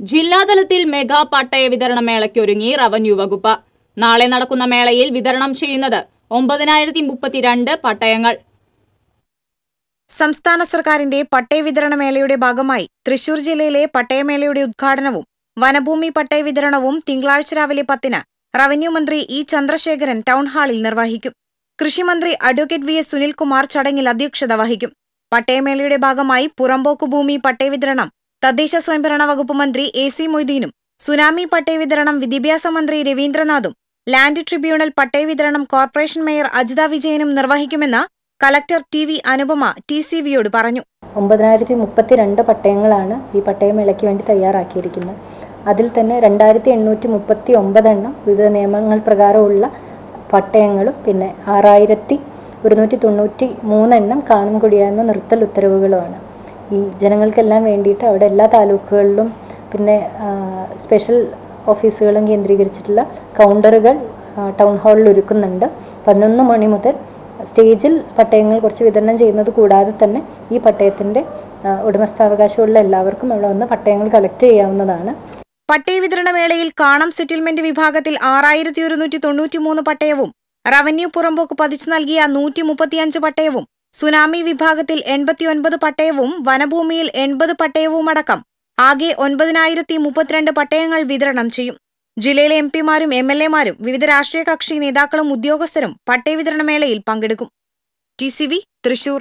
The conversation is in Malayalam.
ജില്ലാതലത്തിൽ മെഗാ പട്ടയ വിതരണ മേളയ്ക്ക് ഒരുങ്ങി റവന്യൂ വകുപ്പ്. നാളെ നടക്കുന്ന മേളയിൽ വിതരണം ചെയ്യുന്നത് ഒമ്പതിനായിരത്തി മുപ്പത്തിരണ്ട് പട്ടയങ്ങൾ. സംസ്ഥാന സർക്കാരിന്റെ പട്ടയ വിതരണ മേളയുടെ ഭാഗമായി തൃശൂർ ജില്ലയിലെ പട്ടയമേളയുടെ ഉദ്ഘാടനവും വനഭൂമി പട്ടയ വിതരണവും തിങ്കളാഴ്ച രാവിലെ പത്തിന് റവന്യൂ മന്ത്രി ഇ ചന്ദ്രശേഖരൻ ടൗൺഹാളിൽ നിർവഹിക്കും. കൃഷിമന്ത്രി അഡ്വക്കേറ്റ് വി എസ് സുനിൽകുമാർ ചടങ്ങിൽ അധ്യക്ഷത വഹിക്കും. പട്ടയമേളയുടെ ഭാഗമായി പുറമ്പോക്കുഭൂമി പട്ടയ വിതരണം തദ്ദേശ സ്വയംഭരണ വകുപ്പ് മന്ത്രി എ സി മൊയ്തീനും സുനാമി പട്ടയ വിതരണം വിദ്യാഭ്യാസ മന്ത്രി രവീന്ദ്രനാഥും ലാൻഡ് ട്രിബ്യൂണൽ പട്ടയ വിതരണം കോർപ്പറേഷൻ മേയർ അജിത വിജയനും നിർവഹിക്കുമെന്ന് collector T V Anupama T C വിയോട് പറഞ്ഞു. ഒമ്പതിനായിരത്തി മുപ്പത്തിരണ്ട് പട്ടയങ്ങളാണ് ഈ പട്ടയമേളയ്ക്ക് വേണ്ടി തയ്യാറാക്കിയിരിക്കുന്നത്. അതിൽ തന്നെ രണ്ടായിരത്തി എണ്ണൂറ്റി മുപ്പത്തി ഒമ്പതെണ്ണം വിവിധ നിയമങ്ങൾ പ്രകാരമുള്ള പട്ടയങ്ങളും പിന്നെ ആറായിരത്തി ഒരുന്നൂറ്റി തൊണ്ണൂറ്റി മൂന്നെണ്ണം കാണും കുടിയായ്മ നിർത്തൽ ഉത്തരവുകളുമാണ്. ഈ ജനങ്ങൾക്കെല്ലാം വേണ്ടിയിട്ട് അവിടെ എല്ലാ താലൂക്കുകളിലും പിന്നെ സ്പെഷ്യൽ ഓഫീസുകളും കേന്ദ്രീകരിച്ചിട്ടുള്ള കൗണ്ടറുകൾ ടൗൺ ഹാളിൽ ഒരുക്കുന്നുണ്ട്. പതിനൊന്ന് മണി മുതൽ സ്റ്റേജിൽ പട്ടയങ്ങൾ കുറച്ച് വിതരണം ചെയ്യുന്നത് കൂടാതെ തന്നെ ഈ പട്ടയത്തിന്റെ ഉടമസ്ഥാവകാശമുള്ള എല്ലാവർക്കും അവിടെ വന്ന് പട്ടയങ്ങൾ കളക്ട് ചെയ്യാവുന്നതാണ്. പട്ടയ വിതരണ വേളയിൽ കാണം സെറ്റിൽമെന്റ് വിഭാഗത്തിൽ ആറായിരത്തി ഒരുന്നൂറ്റി തൊണ്ണൂറ്റിമൂന്ന് പട്ടയവും റവന്യൂ പുറമ്പോക്ക് പതിച്ചു നൽകിയ നൂറ്റി മുപ്പത്തിയഞ്ച് പട്ടയവും സുനാമി വിഭാഗത്തിൽ എൺപത്തിയൊൻപത് പട്ടയവും വനഭൂമിയിൽ എൺപത് പട്ടയവുമടക്കം. ആകെ ഒൻപതിനായിരത്തി മുപ്പത്തിരണ്ട് പട്ടയങ്ങൾ വിതരണം ചെയ്യും. ജില്ലയിലെ എം പിമാരും എം എൽ എമാരും വിവിധ രാഷ്ട്രീയ കക്ഷി നേതാക്കളും ഉദ്യോഗസ്ഥരും പട്ടയ വിതരണ പങ്കെടുക്കും. T C V Thrissur.